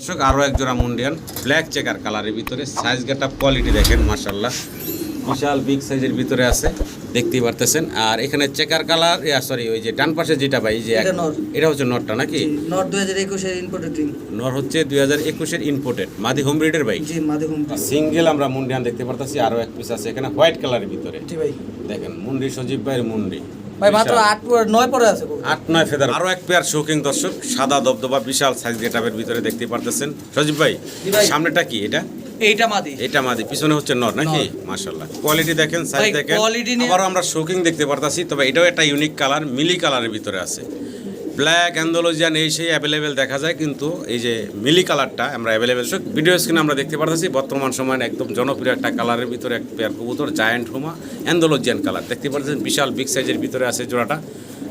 দর্শক আরও একজোড়া মুন্ডিয়ান ব্ল্যাক চেকার কালারের ভিতরে সাইজ গেট আপ কোয়ালিটি দেখেন মার্শাল্লাহ বিশাল বিগ সাইজের ভিতরে আছে দেখতেই পারতেছেন। আর এখানে চেকার কালার সরি ওই যে ডান পাশে যেটা ভাই যে এটা হচ্ছে নটটা নাকি? নর্থ দুই হাজার একুশের ইম্পোর্টেড নর হচ্ছে দুই হাজার একুশের ইম্পোর্টেড মাদি হোম ব্রিডের ভাই? জি মাদে হুম সিঙ্গেল আমরা মুন্ডিয়ান দেখতে পারতেছি আরও এক পিস আছে এখানে হোয়াইট কালারের ভিতরে। ভাই। দেখেন মুন্ডি সজীব ভাইয়ের মুন্ডি। ভাই মাত্র বিশাল। আট পরে নয় পরে আছে গরু। আট নয় ফেদার। আরও এক পেয়ার শৌকিং দর্শক সাদা দবদবা বিশাল সাইজ গেটাপের ভিতরে দেখতে পারতেছেন। সজীব ভাই। সামনেটা কি এটা? এইটা মাদি। এটা মাদি পিছনে হচ্ছে নর নাকি? মাশাল্লাহ কোয়ালিটি দেখেন সাইজ দেখেন। নিয়ে- আবারও আমরা শৌকিং দেখতে পারতাছি তবে এটাও একটা ইউনিক কালার মিলি কালারের ভিতরে আছে। ব্ল্যাক অ্যান্ডোলজিয়ান এই সেই অ্যাভেলেবেল দেখা যায় কিন্তু এই যে মিলি কালারটা আমরা অ্যাভেলেবেল ভিডিও স্ক্রিনে আমরা দেখতে পারতেছি বর্তমান সময়ে একদম জনপ্রিয় একটা কালারের ভিতরে এক পেয়ার কবুতর জায়ান্ট হোমা অ্যান্ডোলজিয়ান কালার দেখতে পাচ্ছেন বিশাল বিগ সাইজের ভিতরে আছে জোড়াটা।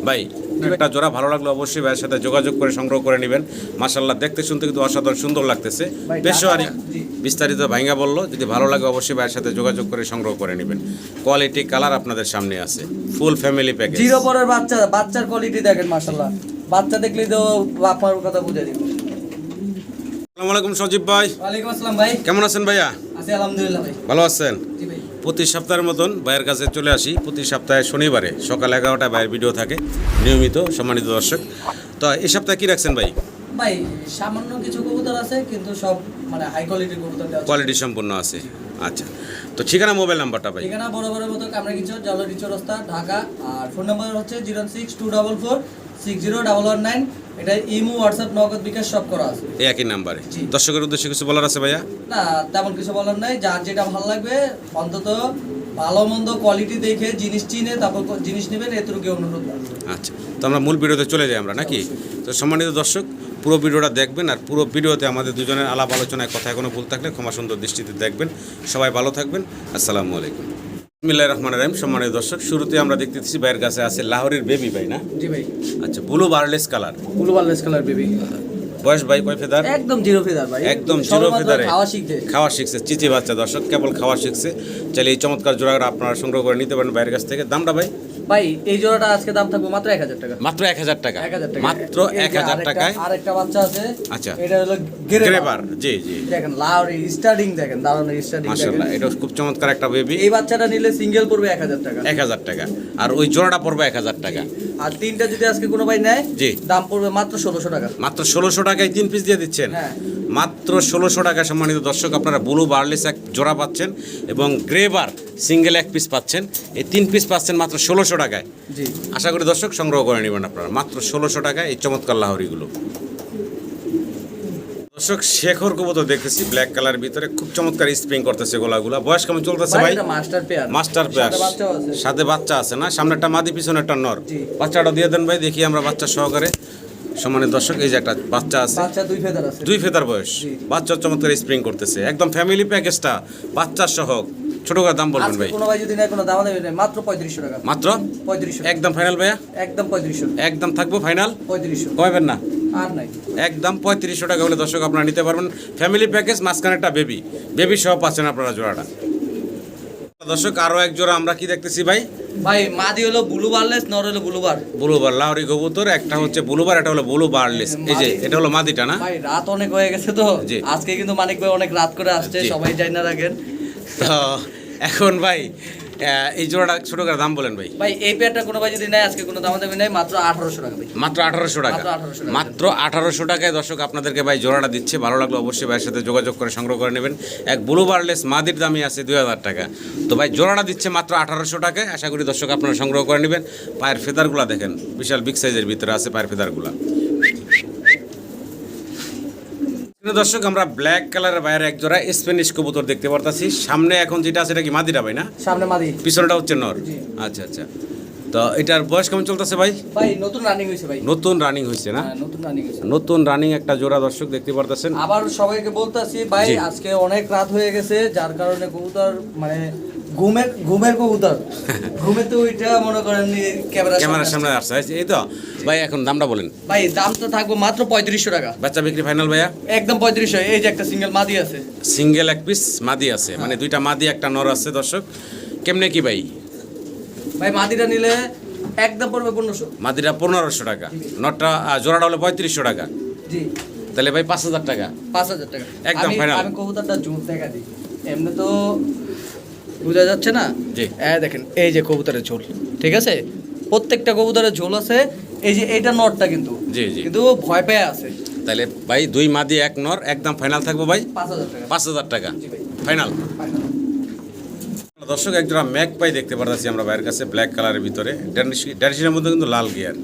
ভাই একটা জোড়া ভালো লাগল অবশ্যই ভাইয়ের সাথে যোগাযোগ করে সংগ্রহ করে নেবেন। মাসাল্লাহ দেখতে শুনতে কিন্তু অসাধারণ সুন্দর লাগতেছে। জি। বিস্তারিত ভাঙ্গা বলল যদি ভালো লাগে অবশ্যই ভাইয়ের সাথে যোগাযোগ করে সংগ্রহ করে নেবেন। কোয়ালিটি কালার আপনাদের সামনে আছে ফুল ফ্যামিলি প্যাকেজ জিরো পরের বাচ্চা বাচ্চার কোয়ালিটি দেখেন মাশাল্লাহ বাচ্চা দেখলেই তো বাপার কথা বুঝে দিবে। আসসালামু আলাইকুম সজীব ভাই। ওয়ালাইকুম আসসালাম ভাই। কেমন আছেন ভাইয়া? আছি আলহামদুলিল্লাহ ভাই। ভালো আছেন? জি ভাই। প্রতি সপ্তাহের মতন ভাইয়ের কাছে চলে আসি। প্রতি সপ্তাহে শনিবারে সকাল এগারোটায় ভাইয়ের ভিডিও থাকে নিয়মিত সম্মানিত দর্শক। তো এই সপ্তাহে কি রাখছেন ভাই? ভাই সামান্য কিছু কবুতর আছে কিন্তু সব মানে হাই কোয়ালিটির কবুতর দেওয়া। কোয়ালিটি সম্পূর্ণ আছে। আচ্ছা। তো ঠিকানা মোবাইল নাম্বারটা ভাই? ঠিকানা বড় বড় মতো কামরাঙ্গিচর জলরি চৌরাস্তা ঢাকা। আর ফোন নাম্বার হচ্ছে zero six two double four six zero double one nine এটা ইমো হোয়াটসঅ্যাপ নগদ বিকাশ সব করা আছে। এই একই নাম্বারে। দর্শকের উদ্দেশ্যে কিছু বলার আছে ভাইয়া? না তেমন কিছু বলার নাই। যার যেটা ভালো লাগবে অন্তত ভালো মন্দ কোয়ালিটি দেখে জিনিস চিনে তারপর জিনিস নেবেন এতটুকু অনুরোধ আচ্ছা। তো আমরা মূল ভিডিওতে চলে যাই আমরা নাকি? তো সম্মানিত দর্শক পুরো ভিডিওটা দেখবেন আর পুরো ভিডিওতে আমাদের দুজনের আলাপ আলোচনায় কথা কোনো ভুল থাকলে ক্ষমা সুন্দর দৃষ্টিতে দেখবেন। সবাই ভালো থাকবেন। আসসালামু আলাইকুম। বিসমিল্লাহ রহমান রাহিম। সম্মানিত দর্শক শুরুতে আমরা দেখতেছি ভাইয়ের কাছে আছে লাহোরের বেবি ভাই না? জি ভাই। আচ্ছা blue barless colour. Blue barless colour baby. বয়স ভাই কয় ফেদার? একদম জিরো ফিদার ভাই। একদম জিরো ফেদারে। খাওয়া শিখছে। খাওয়া শিখছে চিচি বাচ্চা দর্শক কেবল খাওয়া শিখছে। চাইলে এই চমৎকার জোড়াটা আপনারা সংগ্রহ করে নিতে পারেন বাইরের কাছ থেকে। দামটা ভাই? ভাই এই জোড়াটা আজকে দাম থাকবে মাত্র এক হাজার টাকা। মাত্র এক হাজার টাকা। এক হাজার টাকা। মাত্র এই এক যে হাজার আরেকটা- টাকায়। আরেকটা বাচ্চা আছে। আচ্ছা। এটা হলো গ্রেবার জি জি। দেখেন লাউরি স্টার্টিং দেখেন দারুণ স্টার্টিং দেখেন। মাশাল্লাহ এটা খুব চমৎকার একটা বেবি এই বাচ্চাটা নিলে সিঙ্গেল পড়বে এক হাজার টাকা। এক হাজার টাকা। আর ওই জোড়াটা পড়বে এক হাজার টাকা। আর তিনটা যদি আজকে কোনো ভাই নেয় জি। দাম পড়বে মাত্র ষোলোশো টাকা। মাত্র ষোলোশো টাকায় তিন পিস দিয়ে দিচ্ছেন। হ্যাঁ। মাত্র ষোলোশো টাকা সম্মানিত দর্শক আপনারা ব্লু বার্লিস এক জোড়া পাচ্ছেন এবং গ্রেবার সিঙ্গেল এক পিস পাচ্ছেন। এই তিন পিস পাচ্ছেন মাত্র ষোলোশো টাকায়। আশা করি দর্শক সংগ্রহ করে নেবেন আপনারা। মাত্র ষোলোশো টাকায় এই চমৎকার লাহরিগুলো। দর্শক শেখর কবুতর দেখতেছি ব্ল্যাক কালার ভিতরে খুব চমৎকার স্প্রিং করতেছে গোলাগুলা। বয়স কেমন চলতেছে ভাই মাস্টার পেয়ার মাস্টার পেয়ার সাথে বাচ্চা আছে না? সামনেরটা মাদি পিছনেরটা নর। বাচ্চাটা দিয়ে দেন ভাই দেখি আমরা বাচ্চা সহকারে। সম্মানিত দর্শক এই যে একটা বাচ্চা আছে। দুই ফেদার বয়স। বাচ্চা চমৎকার স্প্রিং করতেছে। একদম ফ্যামিলি প্যাকেজটা বাচ্চা সহ। ছোট করে দাম বলবেন ভাই। কোনো ভাই যদি নেয় কোনো দাম দেবে মাত্র টাকা। একদম ফাইনাল ভাইয়া? একদম পঁয়ত্রিশশো। একদম থাকব ফাইনাল পঁয়ত্রিশশো। কয়বেন না। আর নাই। একদম পঁয়ত্রিশশো টাকা হলে দর্শক আপনারা নিতে পারবেন। ফ্যামিলি প্যাকেজ মাঝখানে একটা বেবি বেবি সহ পাচ্ছেন আপনারা জোড়াটা। দর্শক আরও এক জোড়া আমরা কি দেখতেছি ভাই? ভাই মাদি হলো ব্লু বারলেস নর হলো ব্লু বার বুলুবার লাহরি কবুতর একটা হচ্ছে বুলুবার এটা হলো বুলু বার্লেস এই যে এটা হলো মাদিটা না? ভাই রাত অনেক হয়ে গেছে তো। আজকে কিন্তু মানিক ভাই অনেক রাত করে আসছে সবাই যাই না রাখেন। তো এখন ভাই এই জোড়াটা ছোট করে দাম বলেন ভাই। ভাই এই পেয়ারটা কোনো ভাই যদি নেয় আজকে কোনো দাম দেবে নেই মাত্র আঠারোশো টাকা ভাই। মাত্র আঠারোশো টাকা। মাত্র 1800 টাকা। মাত্র আঠারোশো টাকায় দর্শক আপনাদেরকে ভাই জোড়াটা দিচ্ছে। ভালো লাগল অবশ্যই ভাইয়ের সাথে যোগাযোগ করে সংগ্রহ করে নেবেন। এক ব্লু বার্লেস মাদির দামই আছে দুই হাজার টাকা। তো ভাই জোড়াটা দিচ্ছে মাত্র আঠারোশো টাকায়। আশা করি দর্শক আপনারা সংগ্রহ করে নেবেন। পায়ের ফেদারগুলো দেখেন বিশাল বিগ সাইজের ভিতরে আছে পায়ের ফেদারগুলো। দর্শক আমরা ব্ল্যাক কালারের বাইরে এক জোড়া স্প্যানিশ কবুতর দেখতে পারতাছি। সামনে এখন যেটা আছে এটা কি মাদিরা ভাই না? সামনে মাদি। পিছনটা হচ্ছে নর। আচ্ছা আচ্ছা। তো এটার বয়স কেমন চলতেছে ভাই? ভাই নতুন রানিং হয়েছে ভাই। নতুন রানিং হয়েছে না? হ্যাঁ, নতুন রানিং হয়েছে নতুন রানিং একটা জোড়া দর্শক দেখতে পারতেছেন। আবার সবাইকে বলতাছি ভাই আজকে অনেক রাত হয়ে গেছে যার কারণে কবুতর মানে ঘুমের ঘুমের কবুতর। ঘুমে তো ওইটা মনে করেন ক্যামেরা ক্যামেরার সামনে আসছে। এই তো ভাই এখন দামটা বলেন। ভাই দামটা থাকবে মাত্র পঁয়ত্রিশশো টাকা। বাচ্চা বিক্রি ফাইনাল ভাইয়া? একদম পঁয়ত্রিশশো এই যে একটা সিঙ্গেল মাদি আছে। সিঙ্গেল এক পিস মাদি আছে। মানে দুইটা মাদি একটা নর আছে দর্শক। কেমনে কি ভাই? ভাই মাদিটা নিলে একদম পড়বে পনেরোশো। মাদিটা পনেরোশো টাকা। নটটা জোড়াটা হলো পঁয়ত্রিশশো টাকা। জি। তাহলে ভাই পাঁচ হাজার টাকা। পাঁচ হাজার টাকা। একদম final। আমি কবুতরটা জুম দেখা দিই। এমনি তো বোঝা যাচ্ছে না? জি। হ্যাঁ দেখেন এই যে কবুতরের ঝোল ঠিক আছে? প্রত্যেকটা কবুতরের ঝোল আছে এই যে এইটা নটটা কিন্তু। জি, জি। কিন্তু ভয় পেয়ে আছে। তাহলে ভাই দুই মাদি এক নর একদম ফাইনাল থাকব ভাই? পাঁচ হাজার টাকা। ফাইনাল। দর্শক একজোড়া ম্যাক পাই দেখতে পারতেছি আমরা বাইরের কাছে ব্ল্যাক কালারের ভিতরে। ড্যানিশিনের মধ্যে কিন্তু লাল গিয়ার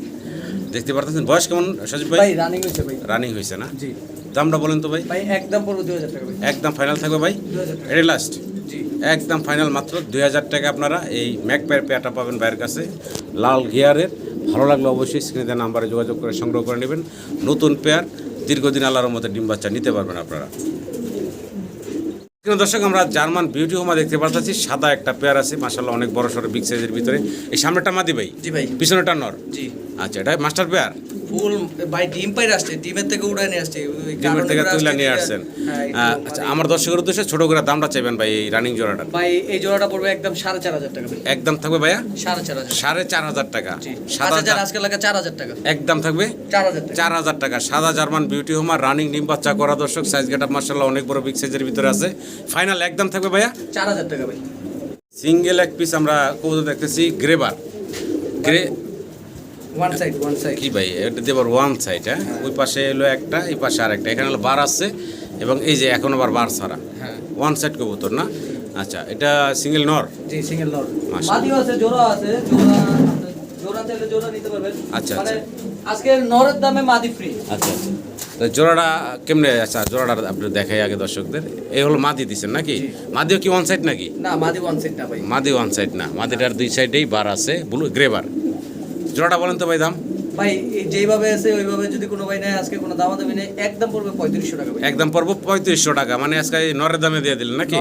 দেখতে পারতেছেন? বয়স কেমন সজীব ভাই? রানিং হয়েছে ভাই। রানিং হয়েছে না? জি। দামটা বলেন তো ভাই। ভাই একদম পড়ব দুই হাজার টাকা একদম ফাইনাল থাকবে ভাই? এটা লাস্ট একদম ফাইনাল মাত্র দুই হাজার টাকা আপনারা এই ম্যাক পায়ের পেয়ারটা পাবেন বাইরের কাছে। লাল গিয়ারের। ভালো লাগলে অবশ্যই স্ক্রিনে দেওয়া নাম্বারে যোগাযোগ করে সংগ্রহ করে নেবেন। নতুন পেয়ার দীর্ঘদিন আল্লাহর মতো ডিম বাচ্চা নিতে পারবেন আপনারা। দর্শক আমরা জার্মান বিউটি হোমা দেখতে পাচ্ছি সাদা একটা পেয়ার আছে মাসাল্লাহ অনেক বড় সড়ো বিগ সাইজের ভিতরে। এই সামনেটা মাদি ভাই? জি ভাই। পিছনেটা নর? জি। আচ্ছা এটা মাস্টার পেয়ার? ফুল ভাই ডিম পাই আসছে ডিমের থেকে উড়ে নিয়ে আসছে ডিমের থেকে তুলে নিয়ে আসছেন। হ্যাঁ, আচ্ছা মানে- আমার দর্শকের উদ্দেশ্যে ছোট করে দামটা চাইবেন ভাই এই রানিং জোড়াটা। ভাই এই জোড়াটা পড়বে একদম সাড়ে চার হাজার টাকা। একদম থাকবে ভাইয়া? সাড়ে চার হাজার। সাড়ে চার হাজার টাকা। সাদা হাজার আজকে লাগা চার হাজার টাকা। একদম থাকবে? চার হাজার টাকা। সাদা জার্মান বিউটি হোমা রানিং ডিম বাচ্চা করা দর্শক সাইজ গেট মার্শাল্লাহ অনেক বড় বিগ সাইজের ভিতরে আছে। ফাইনাল একদম থাকবে ভাইয়া? চার হাজার টাকা ভাই। সিঙ্গেল এক পিস আমরা কবুতর দেখতেছি গ্রেবার grey one side one side কি ভাই? এটা দেবার ওয়ান সাইড হ্যাঁ? ওই পাশে এলো একটা এই পাশে আরেকটা। এখানে হলো বার আছে এবং এই যে এখন আবার বার ছাড়া। হ্যাঁ। ওয়ান সাইড কবুতর না? আচ্ছা এটা সিঙ্গেল নর জি সিঙ্গেল নর। মাদিও আছে জোড়া আছে জোড়া জোড়া চাইলে জোড়া নিতে পারবেন। আচ্ছা, মানে আজকে নরের দামে মাদি ফ্রি আচ্ছা আচ্ছা। তো জোড়াটা কেমনে আচ্ছা জোড়াটা আপনি দেখাই আগে দর্শকদের। এই হলো মাদি দিচ্ছেন নাকি। মাদিও কি ওয়ান সাইড নাকি? না মাদি ওয়ান সাইড না ভাই। মাদি ওয়ান সাইড না। মাদিটার দুই সাইডেই বার আছে ব্লু গ্রে বার জোড়াটা বলেন তো ভাই দাম। ভাই এই যেইভাবে আছে ওইভাবে যদি কোনো ভাই নেয় আজকে কোনো দামা দামি নেই একদম পড়বে পঁয়ত্রিশশো টাকা একদম পড়ব পঁয়ত্রিশশো টাকা মানে আজকে নরের দামে দিয়ে দিলেন নাকি।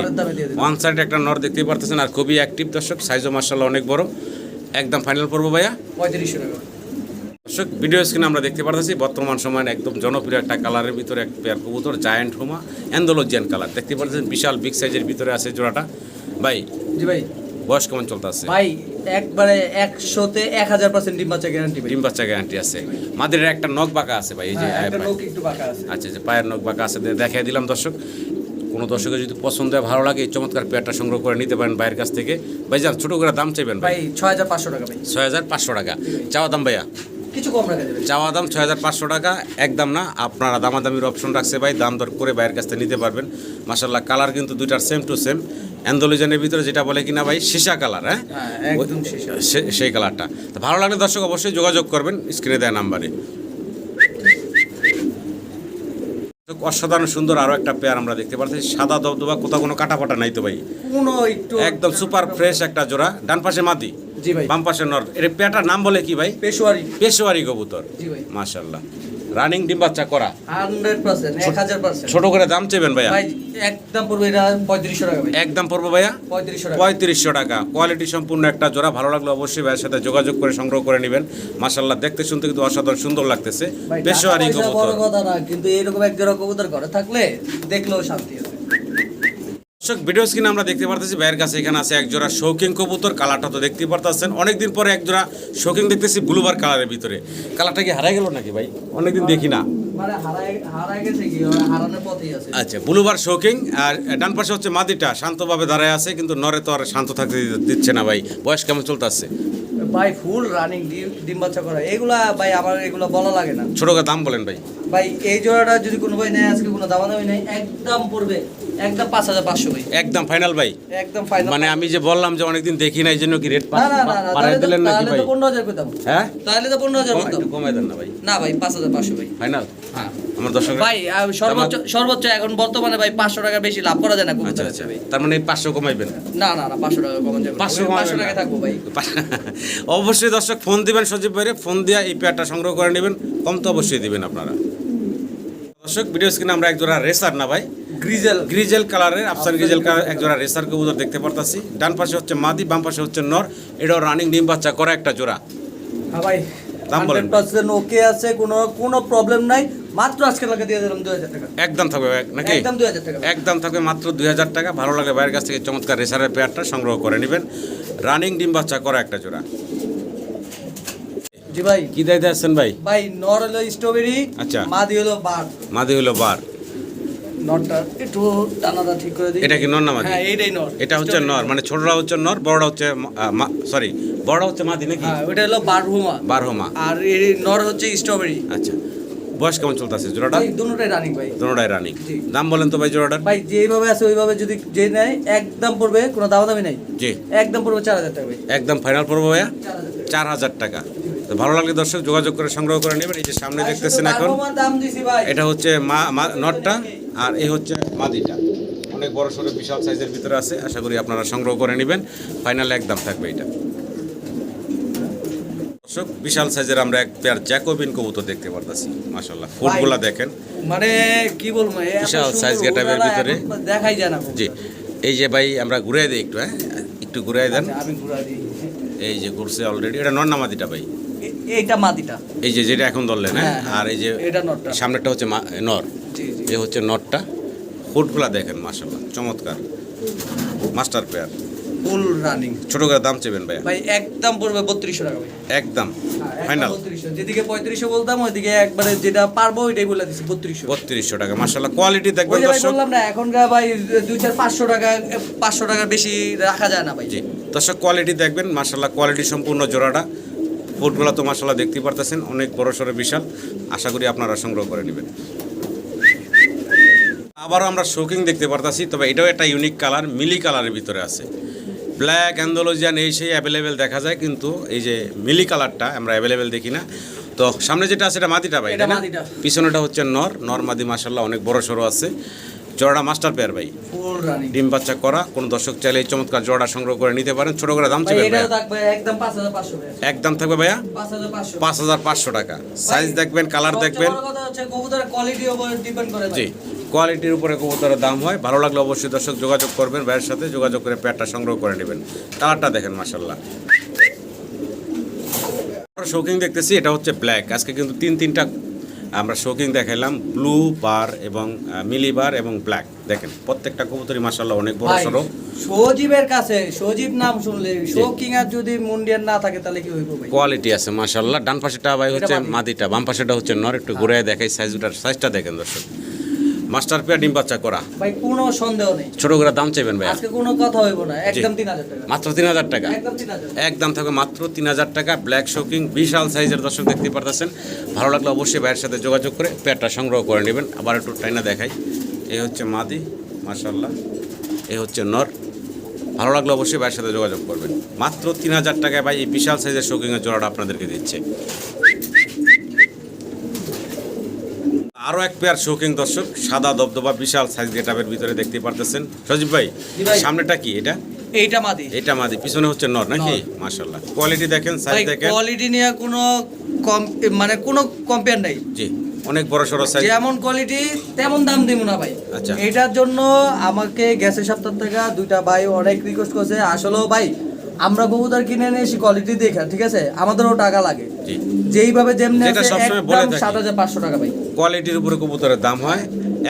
ওয়ান সাইড একটা নর দেখতেই পারতেছেন আর খুবই অ্যাক্টিভ দর্শক সাইজও মার্শাল্লাহ অনেক বড়। একদম ফাইনাল পড়ব ভাইয়া। পঁয়ত্রিশশো টাকা দর্শক ভিডিও স্ক্রিনে আমরা দেখতে পারতেছি বর্তমান সময়ে একদম জনপ্রিয় একটা কালারের ভিতরে এক পেয়ার কবুতর জায়ান্ট হোমা অ্যান্ডোলজিয়ান কালার দেখতে পাচ্ছেন বিশাল বিগ সাইজের ভিতরে আছে জোড়াটা। ভাই জি ভাই। বয়স কেমন চলতেছে? ভাই একবারে একশোতে এক হাজার পার্সেন্ট ডিম বাচ্চা গ্যারান্টি ডিম বাচ্চা গ্যারান্টি আছে। মাদের একটা নখ বাঁকা আছে ভাই এই যে হ্যাঁ, আচ্ছা যে পায়ের নখ বাঁকা আছে দেখাই দিলাম দর্শক। কোনো দর্শকের যদি পছন্দ হয় ভালো লাগে এই চমৎকার পেয়ারটা সংগ্রহ করে নিতে পারেন বাইরের কাছ থেকে। ভাই যান ছোটো করে দাম চাইবেন ভাই? ভাই ছয় হাজার পাঁচশো টাকা ভাই। ছয় হাজার পাঁচশো টাকা। চাওয়া দাম ভাইয়া? কিছু কম রাখা যাবে। চাওয়া দাম ছয় হাজার পাঁচশো টাকা একদম না আপনারা দামাদামির অপশন রাখছে ভাই দাম দর করে বাইরের কাছ থেকে নিতে পারবেন। মাসাল্লাহ কালার কিন্তু দুইটার সেম টু সেম অ্যান্ডোলিজনের ভিতরে যেটা বলে কিনা ভাই সীসা কালার হ্যাঁ? হ্যাঁ একদম সেই কালারটা তো ভালো লাগলে দর্শক অবশ্যই যোগাযোগ করবেন স্ক্রিনে দেওয়া নাম্বারে। অসাধারণ সুন্দর আরও একটা পেয়ার আমরা দেখতে পাচ্ছি। সাদা দবদবা কোথাও কোনো কাটা ফাটা নাই তো ভাই। কোনো একটু একদম সুপার ফ্রেশ একটা জোড়া। ডান পাশে মাদি। জি ভাই। বাম পাশে নর এর পেয়ারটার নাম বলে কি ভাই? পেশোয়ারি। পেশোয়ারি কবুতর। জি ভাই। রানিং ডিম বাচ্চা করা। ছোট করে দাম চেবেন ভাইয়া? ভাই একদম পড়বে এটা টাকা ভাই। একদম পড়ব ভাইয়া? পঁয়ত্রিশশো টাকা। পঁয়ত্রিশশো টাকা। কোয়ালিটি সম্পূর্ণ একটা জোড়া। ভালো লাগলে অবশ্যই ভাইয়ের সাথে যোগাযোগ করে সংগ্রহ করে নেবেন। মাশাল্লাহ দেখতে শুনতে কিন্তু অসাধারণ সুন্দর লাগতেছে। পেশোয়ারি কবুতর। বড় কথা না কিন্তু এরকম এক জোড়া কবুতর ঘরে থাকলে দেখলেও শান্তি আছে দর্শক ভিডিও স্ক্রিনে আমরা দেখতে পারতেছি ভাইয়ের কাছে এখানে আছে এক জোড়া শৌকিং কবুতর কালারটা তো দেখতেই পারতেছেন। অনেকদিন পরে এক জোড়া শৌকিং দেখতেছি ব্লুবার কালারের ভিতরে। কালারটা কি হারাই গেল নাকি ভাই? অনেকদিন দেখি না। মানে আচ্ছা ব্লুবার শৌকিং আর ডান পাশে হচ্ছে মাদিটা শান্তভাবে দাঁড়ায় আছে কিন্তু নরে তো আর শান্ত থাকতে দিচ্ছে না ভাই। বয়স কেমন চলতে আছে ভাই ফুল রানিং ডিম বাচ্চা করা। এগুলা ভাই আমার এগুলা বলা লাগে না। ছোট দাম বলেন ভাই। ভাই এই জোড়াটা যদি কোনো ভাই নেয় আজকে কোনো দামা দামি নেই একদম পড়বে একদম পাঁচ হাজার পাঁচশো ভাই। একদম ফাইনাল ভাই। একদম ফাইনাল মানে আমি যে বললাম যে অনেকদিন দেখি নাই জন্য কি রেট না না না না দিলেন নাকি ভাই? পনেরো হাজার পেতাম হ্যাঁ? তাহলে তো পনেরো হাজার পেতাম কমাই দেন না ভাই। না ভাই পাঁচ হাজার পাঁচশো ভাই। ফাইনাল হ্যাঁ। আমার দর্শক ভাই সর্বোচ্চ সর্বোচ্চ এখন বর্তমানে ভাই পাঁচশো টাকা বেশি লাভ করা যায় না আচ্ছা আচ্ছা। তার মানে পাঁচশো কমাইবেন? না না না পাঁচশো টাকা কমন যাবে 500 পাঁচশো টাকা থাকব ভাই। অবশ্যই দর্শক ফোন দিবেন সজীব ভাইরে ফোন দিয়া এই পেয়ারটা সংগ্রহ করে নেবেন। কম তো অবশ্যই দিবেন আপনারা। দর্শক ভিডিও স্ক্রিনে আমরা এক জোড়া রেসার না ভাই। গ্রিজেল গ্রিজেল কালারের আফসান গ্রিজেল কালার এক জোড়া রেসার কবুতর দেখতে পারতাছি। ডান পাশে হচ্ছে মাদি বাম পাশে হচ্ছে নর। এটাও রানিং ডিম বাচ্চা করা একটা জোড়া। হ্যাঁ ভাই দাম বলেন। ওকে আছে কোনো কোনো প্রবলেম নাই। মাত্র আজকে টাকা দিয়ে দিলাম দুই হাজার টাকা। একদম থাকবে নাকি? একদম দুই হাজার টাকা একদম থাকবে মাত্র দুই হাজার টাকা। ভালো লাগে বাইরের কাছ থেকে চমৎকার রেসারের পেয়ারটা সংগ্রহ করে নেবেন। রানিং ডিম বাচ্চা করা একটা জোড়া। জি ভাই। কি দায়িত্বে আছেন ভাই? ভাই নর হলো স্ট্রবেরি আচ্ছা। মাদি হলো বার। মাদি হলো বার। নরটা একটু দানাটা ঠিক করে দিই। এটা কি নর না মাদি? হ্যাঁ এইটাই নর। এটা হচ্ছে নর মানে ছোটরা হচ্ছে নর বড়রা হচ্ছে সরি বড়রা হচ্ছে মাদি নাকি? হ্যাঁ ওটা হলো বারহুমা। বারহমা। আর এই নর হচ্ছে স্ট্রবেরি। আচ্ছা। বয়স কেমন চলতেছে জোড়াটা দুটোটাই রানিং ভাই। দুটাই রানিং দাম বলেন তো ভাই জোড়াটার। ভাই যেভাবে আছে ওইভাবে যদি যে নেয় একদম পড়বে কোনো দাম দামি নাই। জি। একদম পড়বে চার হাজার টাকা একদম ফাইনাল পড়ব ভাইয়া? চার হাজার টাকা। তো ভালো লাগলে দর্শক যোগাযোগ করে সংগ্রহ করে নেবেন। এই যে সামনে দেখতেছেন এখন এটা হচ্ছে মা নটটা আর এই হচ্ছে মাদিটা। অনেক বড় সড়ো বিশাল সাইজের ভিতরে আছে আশা করি আপনারা সংগ্রহ করে নেবেন। ফাইনাল একদম থাকবে এটা। দর্শক বিশাল সাইজের আমরা এক পেয়ার জ্যাকোবিন কবুতর দেখতে পারতাছি মাশাল্লাহ ফুটগুলা দেখেন। মানে কি বলব বিশাল সাইজ ওড়নাটা ভিতরে। দেখাই যায় না জি এই যে ভাই আমরা ঘুরে দিই একটু হ্যাঁ? একটু ঘুরে দেন। আচ্ছা, আমি ঘুরা দিই। এই যে ঘুরছে অলরেডি এটা নর না মাদিটা ভাই। এইটা মাদিটা। এই যে যেটা এখন ধরলেন হ্যাঁ? হ্যাঁ, আর এই যে এটা নটটা। সামনেরটা হচ্ছে নর। জি হচ্ছে নটটা। ফুটগুলা দেখেন মাশাল্লাহ চমৎকার। Master pair. Full running. ছোট করে দাম চেবেন ভাইয়া? ভাই একদম পড়বে বত্রিশশো টাকা ভাই। একদম হ্যাঁ, ফাইনাল। যেদিকে পঁয়ত্রিশশো বলতাম ওইদিকে একবারে যেটা পারব ওইটাই বলে দিচ্ছি বত্রিশশো। বত্রিশশো টাকা মাশাল্লাহ কোয়ালিটি দেখবেন ভাই দর্শক। বললাম না এখনকার ভাই দুই চার পাঁচশো টাকা পাঁচশো টাকার বেশি রাখা যায় না ভাই। দর্শক কোয়ালিটি দেখবেন মাশাল্লাহ কোয়ালিটি সম্পূর্ণ জোড়াটা। ফুটগুলো তো মাশাল্লাহ দেখতেই পারতেছেন অনেক বড় সড়ো বিশাল। আশা করি আপনারা সংগ্রহ করে নেবেন। আবারও আমরা শোকিং দেখতে পারতাছি তবে এটাও একটা ইউনিক কালার মিলি কালারের ভিতরে আছে। ব্ল্যাক অ্যান্ডোলজিয়ান এই সেই অ্যাভেলেবেল দেখা যায় কিন্তু এই যে মিলি কালারটা আমরা অ্যাভেলেবেল দেখি না। তো সামনে যেটা আছে এটা মাদিটা ভাই? পিছনেটা হচ্ছে নর নর মাদি মাসাল্লাহ অনেক বড় সড়ো আছে। জোড়াটা মাস্টার পেয়ার ভাই। ডিম বাচ্চা করা কোনো দর্শক চাইলে এই চমৎকার জোড়া সংগ্রহ করে নিতে পারেন। ছোট করে দাম চাইবেন একদম থাকবে ভাইয়া? পাঁচ হাজার পাঁচশো। টাকা। সাইজ দেখবেন কালার দেখবেন। কথা হচ্ছে কবুতরের কোয়ালিটির উপর ডিপেন্ড করে জি কোয়ালিটির উপরে কবুতরের দাম হয়। ভালো লাগলে অবশ্যই দর্শক যোগাযোগ করবেন ভাইয়ের সাথে যোগাযোগ করে প্যাডটা সংগ্রহ করে নেবেন। কালারটা দেখেন মাসাল্লাহ শৌকিং দেখতেছি এটা হচ্ছে ব্ল্যাক আজকে কিন্তু তিন তিনটা আমরা শৌকিং দেখাইলাম ব্লু বার এবং মিলি বার এবং ব্ল্যাক দেখেন প্রত্যেকটা কবুতরি মাসাল্লাহ অনেক বড় সরো সড়ো। সজীবের কাছে সজীব নাম শুনলে শৌকিং আর যদি মুন্ডিয়ান না থাকে তাহলে কি হইব ভাই? কোয়ালিটি আছে মাসাল্লাহ ডান পাশেটা ভাই হচ্ছে মাদি। মাদিটা বাম পাশেটা হচ্ছে নর। একটু ঘুরে দেখাই সাইজটা সাইজটা দেখেন দর্শক। মাস্টার পেয়ার ডিম বাচ্চা করা। ভাই কোনো সন্দেহ নেই। ছোট করে দাম চাইবেন ভাই আজকে কোনো কথা হইব না একদম তিন হাজার টাকা। মাত্র তিন হাজার টাকা? একদম তিন হাজার। একদম থাকবে মাত্র তিন হাজার টাকা। ব্ল্যাক শোকিং বিশাল সাইজের দর্শক দেখতে পারতেছেন। ভালো লাগলে অবশ্যই ভাইয়ের সাথে যোগাযোগ করে পেয়ারটা সংগ্রহ করে নেবেন। আবার একটু টাইনা দেখাই। এই হচ্ছে মাদি মাশাল্লাহ এই হচ্ছে নর। ভালো লাগলে অবশ্যই ভাইয়ের সাথে যোগাযোগ করবেন। মাত্র তিন হাজার টাকায় ভাই এই বিশাল সাইজের শোকিংয়ের জোড়াটা আপনাদেরকে দিচ্ছে। আরও এক পেয়ার শৌকিং দর্শক সাদা দবদবা বিশাল সাইজ গেটাপের ভিতরে দেখতে পারতেছেন। সজীব ভাই সামনেটা কি এটা? এইটা মাদি। এটা মাদি পিছনে হচ্ছে নর নাকি? কোয়ালিটি দেখেন সাইজ ভাই দেখেন। কোয়ালিটি নিয়ে কোনো কম মানে কোনো কম্পেয়ার নাই। জি অনেক বড় সড়ো সাইজ যেমন কোয়ালিটি তেমন দাম দিব না ভাই। আচ্ছা। এটার জন্য আমাকে গ্যাসের সপ্তাহ থেকে দুইটা ভাই অনেক রিকোয়েস্ট করছে। আসলেও ভাই আমরা কবুতর কিনে এনেছি কোয়ালিটি দেখা ঠিক আছে? আমাদেরও টাকা লাগে। যেইভাবে যেমনি যেটা সবসময় বলে একদম থাকি। সাত হাজার পাঁচশো টাকা ভাই। কোয়ালিটির উপরে কবুতরের দাম হয়।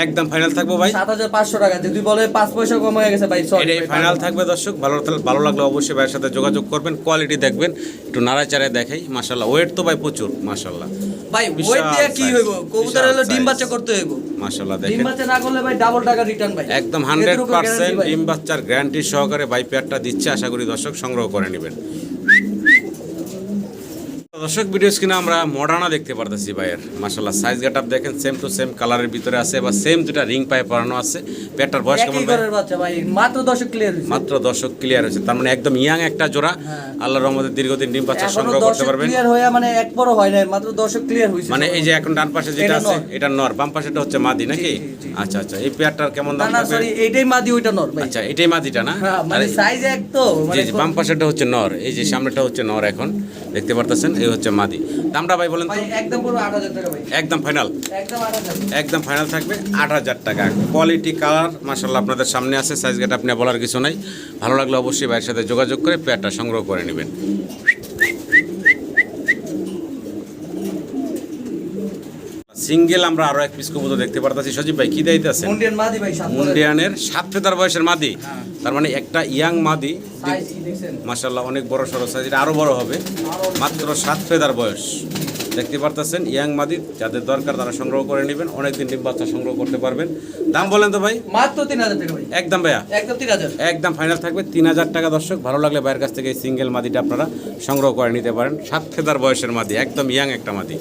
একদম ফাইনাল থাকবে ভাই। সাত হাজার পাঁচশো টাকা যদি বলে পাঁচ পয়সা কম হয়ে গেছে ভাই সরি এটা ফাইনাল থাকবে দর্শক। ভালো ভালো লাগলে অবশ্যই ভাইয়ের সাথে যোগাযোগ করবেন কোয়ালিটি দেখবেন। একটু নাড়াচাড়ায় দেখাই মাশাল্লাহ ওয়েট তো ভাই প্রচুর মাশাল্লাহ ভাই ওয়েট দিয়ে কি হইব? কবুতর হলো ডিম বাচ্চা করতে হইব। মাশাল্লাহ ডিম বাচ্চা না করলে ভাই ডাবল টাকা রিটার্ন ভাই। একদম এদের হান্ড্রেড উপর পার্সেন্ট guarantee ভাই। ডিম বাচ্চার গ্যারান্টি সহকারে ভাই পেয়ারটা দিচ্ছে আশা করি দর্শক সংগ্রহ করে নেবেন। দর্শক ভিডিও স্ক্রিনে আমরা মডার্না দেখতে পারতেছি ভাইয়ের। মাশাল্লাহ সাইজ গেট আপ দেখেন সেম টু সেম কালারের ভিতরে আছে বা সেম দুটা রিং পায়ে পরানো আছে। পেয়ারটার বয়স কেমন ভাই? মাত্র দশক ক্লিয়ার হয়েছে। মাত্র দর্শক ক্লিয়ার হয়েছে তার মানে একদম ইয়াং একটা জোড়া। হ্যাঁ। আল্লাহ রহমদের দীর্ঘদিন ডিম বাচ্চা সংগ্রহ করতে পারবেন। ক্লিয়ার হয়ে মানে এক বড় হয় নাই মাত্র দর্শক ক্লিয়ার হয়েছে। মানে এই যে এখন ডান পাশে যেটা আছে এটা নর বাম পাশেটা হচ্ছে মাদি নাকি। আচ্ছা আচ্ছা এই পেয়ারটার কেমন দাম না সরি এইটাই মাদি ওইটা নর ভাই। আচ্ছা এটাই মাদিটা না? হ্যাঁ মানে সাইজ এক তো মানে বাম পাশেটা হচ্ছে নর এই যে সামনেটা হচ্ছে নর এখন দেখতে পারতেছেন? এই হচ্ছে মাদি। দামটা ভাই বলেন একদম ফাইনাল একদম একদম ফাইনাল থাকবে আট হাজার টাকা। কোয়ালিটি কালার মাসাল্লাহ আপনাদের সামনে আছে। সাইজ গেট আপনি বলার কিছু নাই। ভালো লাগলে অবশ্যই ভাইয়ের সাথে যোগাযোগ করে পেয়ারটা সংগ্রহ করে নেবেন। সিঙ্গেল আমরা আরও এক পিস কবুতর দেখতে পারতাছি। সজীব ভাই কি দায়িত্ব আছে মুন্ডিয়ান সাত মুন্ডিয়ানের সাত ফেদার বয়সের মাদি। হ্যাঁ। তার মানে একটা ইয়াং মাদি। মাসাল্লাহ অনেক বড় সড়ো সাইজ এটা আরও বড় হবে। মাত্র সাত ফেদার বয়স। দেখতে পারতেছেন ইয়াং মাদি যাদের দরকার তারা সংগ্রহ করে নেবেন। অনেকদিন ডিম বাচ্চা সংগ্রহ করতে পারবেন। দাম বলেন তো ভাই? মাত্র তিন হাজার টাকা ভাই। একদম ভাইয়া। একদম তিন হাজার। একদম ফাইনাল থাকবে। তিন হাজার টাকা দর্শক ভালো লাগলে ভাইয়ের কাছ থেকে এই সিঙ্গেল মাদিটা আপনারা সংগ্রহ করে নিতে পারেন। সাত ফেদার বয়সের মাদি একদম ইয়াং একটা মাদি।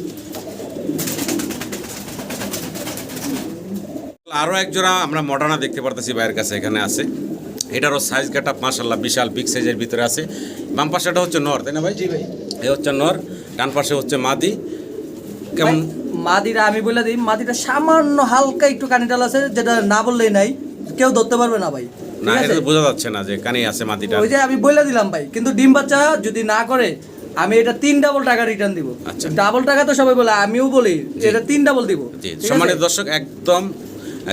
আরও একজোড়া আমরা মডার্না দেখতে পারতেছি ভাইয়ের কাছে এখানে আছে। এটারও সাইজ কাটা মাসাল্লাহ বিশাল বিগ সাইজের ভিতরে আছে। বাম পাশেটা হচ্ছে নর তাই না ভাই? জি ভাই। এ হচ্ছে নর ডান পাশে হচ্ছে মাদি। কেমন? মাদিরা আমি বলে দিই মাদিটা সামান্য হালকা একটু কানিটাল আছে যেটা না বললেই নাই কেউ ধরতে পারবে না ভাই না এটা তো বোঝা যাচ্ছে না যে কানে আছে মাদিটা। ওই যে আমি বলে দিলাম ভাই কিন্তু ডিম বাচ্চা যদি না করে আমি এটা তিন ডাবল টাকা রিটার্ন দিব। আচ্ছা। ডাবল টাকা তো সবাই বলে আমিও বলি এটা তিন ডাবল দিব সম্মানিত দর্শক একদম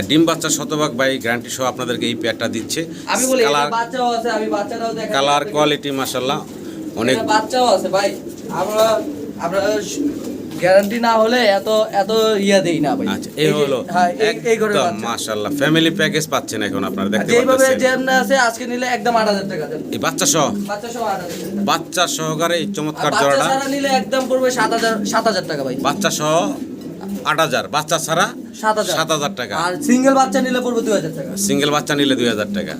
ডিম বাচ্চা শতভাগ বাই গ্যারান্টি সহ আপনাদেরকে এই পেয়ারটা দিচ্ছে। আমি বলি কালার বাচ্চাও আছে আমি বাচ্চাটাও দেখা কালার কোয়ালিটি মাসাল্লাহ অনেক বাচ্চাও আছে ভাই আমরা আমরা গ্যারান্টি না হলে এত এত ইয়া দেই না ভাই। আচ্ছা এই হলো হ্যাঁ একদম মাশাআল্লাহ ফ্যামিলি প্যাকেজ পাচ্ছেন এখন আপনারা দেখতে যেভাবে পাচ্ছেন। যেমন আছে আজকে নিলে একদম আট হাজার টাকা দেন। এই বাচ্চা সহ? বাচ্চা সহ সহকারে এই চমৎকার জোড়াটা। নিলে একদম পড়বে টাকা ভাই। বাচ্চা সহ আট হাজার বাচ্চা ছাড়া সাত হাজার। টাকা। আর সিঙ্গেল বাচ্চা নিলে পড়বে দুই হাজার টাকা। সিঙ্গেল বাচ্চা নিলে দুই হাজার টাকা।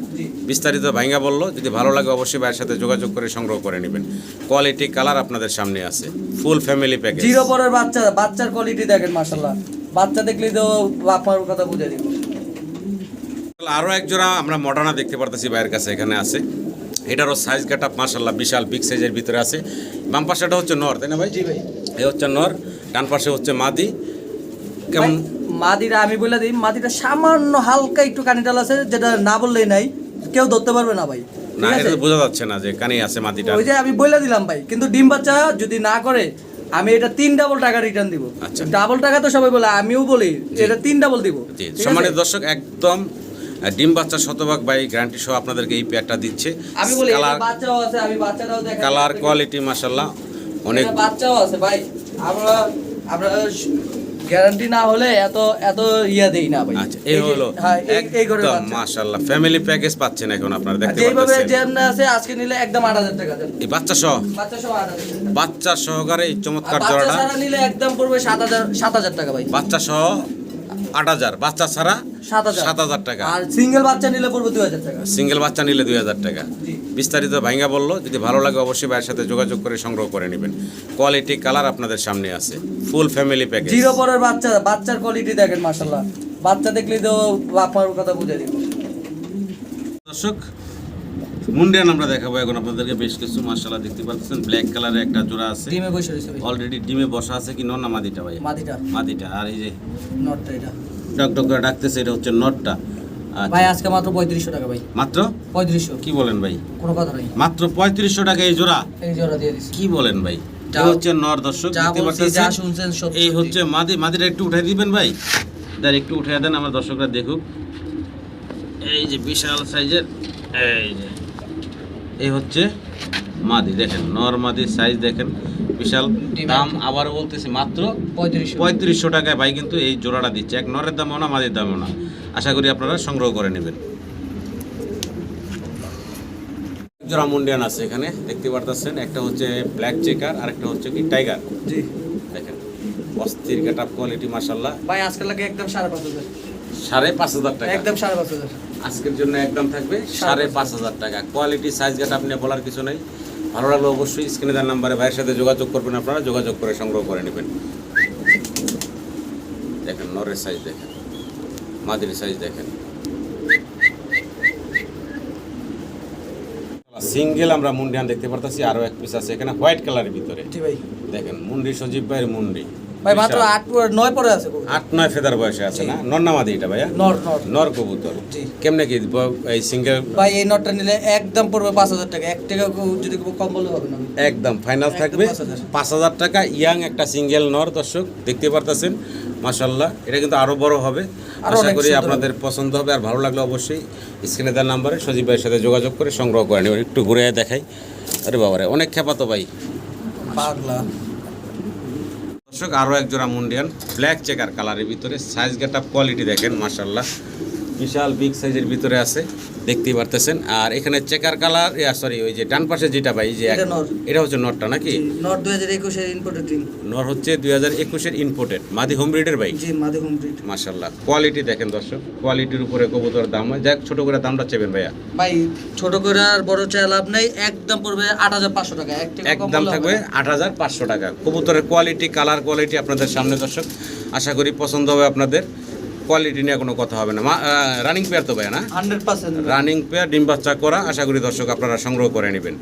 বিস্তারিত ভাইঙ্গা বলল যদি ভালো লাগে অবশ্যই ভাইয়ের সাথে যোগাযোগ করে সংগ্রহ করে নেবেন। কোয়ালিটি কালার আপনাদের সামনে আছে। ফুল ফ্যামিলি প্যাকেজ জিরো পরের বাচ্চা বাচ্চার কোয়ালিটি দেখেন মাশাল্লাহ বাচ্চা দেখলেই তো আপনার কথা বুঝে দিব আরও এক জোড়া আমরা মডার্না দেখতে পারতেছি ভাইয়ের কাছে এখানে আছে। এটারও সাইজ কাটা মাসাল্লাহ বিশাল বিগ সাইজের ভিতরে আছে। বাম পাশেটা হচ্ছে নর তাই না ভাই? জি ভাই। এ হচ্ছে নর ডান পাশে হচ্ছে মাদি। কেমন? মাদিরা আমি বলে দিই মাদিটা সামান্য হালকা একটু কানিটাল আছে যেটা না বললেই নাই কেউ ধরতে পারবে না ভাই না এটা বোঝা যাচ্ছে না যে কানে আছে মাদিটা ওই যে আমি বলে দিলাম ভাই কিন্তু ডিম বাচ্চা যদি না করে আমি এটা তিন ডাবল টাকা রিটার্ন দিব। আচ্ছা। ডাবল টাকা তো সবাই বলে আমিও বলি এটা তিন ডাবল দিব জি সম্মানিত দর্শক একদম ডিম বাচ্চা শতভাগ বাই গ্যারান্টি সহ আপনাদেরকে এই পেয়ারটা দিচ্ছে। আমি বলি বাচ্চাও আছে আমি বাচ্চাটাও দেখা কালার কোয়ালিটি মাসাল্লাহ অনেক বাচ্চাও আছে ভাই আমরা আমরা গ্যারান্টি না হলে এত এত ইয়া দেই না ভাই। আচ্ছা এই হলো হ্যাঁ এই- বাচ্চা। মাশাআল্লাহ ফ্যামিলি প্যাকেজ পাচ্ছেন এখন আপনারা দেখতে যেভাবে পাচ্ছেন। যেমন আছে আজকে নিলে একদম আট হাজার টাকা দেন। এই বাচ্চা সহ? বাচ্চা সহ আট হাজার। টাকা বাচ্চা সহকারে এই চমৎকার বাচ্চা জোড়াটা। ছাড়া নিলে একদম পড়বে সাত হাজার সাত হাজার টাকা ভাই। বাচ্চা সহ আট হাজার বাচ্চা ছাড়া সাত হাজার। টাকা। আর সিঙ্গেল বাচ্চা নিলে পড়বে দুই হাজার টাকা। সিঙ্গেল বাচ্চা নিলে দুই হাজার টাকা। বিস্তারিত ভাইঙ্গা বলল যদি ভালো লাগে অবশ্যই ভাইয়ের সাথে যোগাযোগ করে সংগ্রহ করে নেবেন। কোয়ালিটি কালার আপনাদের সামনে আছে। ফুল ফ্যামিলি প্যাকেজ জিরো পরের বাচ্চা বাচ্চার কোয়ালিটি দেখেন মাশাল্লাহ বাচ্চা দেখলেই তো আপনার কথা বুঝে দিব দর্শক মুন্ডিয়ান আমরা দেখাবো। এখন আপনাদেরকে বেশ কিছু মার্শাল্লাহ দেখতে পাচ্ছেন। ব্ল্যাক কালারের একটা জোড়া আছে। ডিমে বসে রয়েছে অলরেডি ডিমে বসা আছে কি নর না মাদিটা ভাই? মাদিটা। মাদিটা। আর এই যে নটটা এটা। ডক ডক করে ডাকতেছে এটা হচ্ছে নটটা। আচ্ছা, ভাই আজকে মাত্র পঁয়ত্রিশশো টাকা ভাই। মাত্র? পঁয়ত্রিশশো। কি বলেন ভাই? কোনো কথা নাই। মাত্র পঁয়ত্রিশশো টাকা এই জোড়া? এই ওরা দিয়ে দিচ্ছি কি বলেন ভাই? এই হচ্ছে নর দর্শক দেখতে বলছি যা শুনছেন সব এই হচ্ছে মাদি। মাদিটা একটু উঠাই দিবেন ভাই? তার একটু উঠাই দেন আমার দর্শকরা দেখুক। এই যে বিশাল সাইজের এই যে। এই হচ্ছে মাদি দেখেন নর মাদি সাইজ দেখেন বিশাল দাম আবার বলতেছি মাত্র পঁয়ত্রিশশো। পঁয়ত্রিশশো টাকায় ভাই কিন্তু এই জোড়াটা দিচ্ছে। এক নরের দামও না মাদির দামও না। আশা করি আপনারা সংগ্রহ করে নেবেন। জোড়া মুন্ডিয়ান আছে এখানে দেখতে পারতেছেন। একটা হচ্ছে ব্ল্যাক চেকার আর একটা হচ্ছে কি টাইগার জি। দেখেন অস্থির গেট আপ কোয়ালিটি মাসাল্লাহ ভাই আজকে লাগে একদম সাড়ে পাঁচ হাজার। সাড়ে পাঁচ হাজার টাকা। একদম সাড়ে পাঁচ হাজার। আজকের জন্য একদম থাকবে সাড়ে পাঁচ হাজার টাকা। কোয়ালিটি সাইজ গেট আপনি বলার কিছু নেই। ভালো লাগলে অবশ্যই স্ক্রিনে দেওয়ার নাম্বারে ভাইয়ের সাথে যোগাযোগ করবেন আপনারা যোগাযোগ করে সংগ্রহ করে নেবেন। দেখেন নরের সাইজ দেখেন মাদির সাইজ দেখেন। সিঙ্গেল আমরা মুন্ডিয়ান দেখতে পারতাছি আরও এক পিস আছে এখানে হোয়াইট কালারের ভিতরে। দেখেন মুন্ডি সজীব ভাইয়ের মুন্ডি। ভাই মাত্র। আট নয় পরে আছে। আট নয় ফেদার বয়সে আছে না? নন্নামাদি এটা ভাইয়া? নর নর। নর কবুতর। কেমনে কি এই সিঙ্গেল ভাই এই নটটা নিলে একদম পড়বে পাঁচ হাজার টাকা। এক টাকা যদি কম বলে হবে না। একদম ফাইনাল থাকবে। 5,000 পাঁচ হাজার টাকা ইয়াং একটা সিঙ্গেল নর দর্শক দেখতে পারতেছেন? মাসাল্লাহ এটা কিন্তু আরও বড় হবে। আশা করি আপনাদের পছন্দ হবে। আর ভালো লাগলে অবশ্যই স্ক্রিনে দেওয়ার নাম্বারে সজীব ভাইয়ের সাথে যোগাযোগ করে সংগ্রহ করে নেবেন একটু ঘুরে দেখাই। আরে বাবারে অনেক খেপা তো ভাই। পাগলা। দর্শক আরও একজোড়া মুন্ডিয়ান ব্ল্যাক চেকার কালারের ভিতরে সাইজ গেট আপ কোয়ালিটি দেখেন মার্শাল্লাহ বিশাল বিগ সাইজের ভিতরে আছে দেখতেই পারতেছেন। আর এখানে চেকার কালার সরি ওই যে ডান পাশে যেটা ভাই যে এটা হচ্ছে নটটা নাকি? নর্থ দুই হাজার একুশের ইম্পোর্টেড টিম নর হচ্ছে দুই হাজার একুশের ইম্পোর্টেড মাদি হোম ব্রিডের বাইক জি মাদে হোম ব্রিড মার্শাল্লাহ কোয়ালিটি দেখেন দর্শক কোয়ালিটির উপরে কবুতর দাম হয়। যাক ছোট করে দামটা চেবেন ভাইয়া। ভাই ছোট করে আর বড় চাই লাভ নেই একদম পড়বে আট হাজার পাঁচশো টাকা। একদম থাকবে। আট হাজার পাঁচশো টাকা। কবুতরের কোয়ালিটি কালার কোয়ালিটি আপনাদের সামনে দর্শক আশা করি পছন্দ হবে আপনাদের। কোয়ালিটি নিয়ে কোনো কথা হবে না। রানিং পেয়ার তো ভাই না? 100% রানিং পেয়ার ডিম বাচ্চা করা আশা করি দর্শক আপনারা সংগ্রহ করে নেবেন।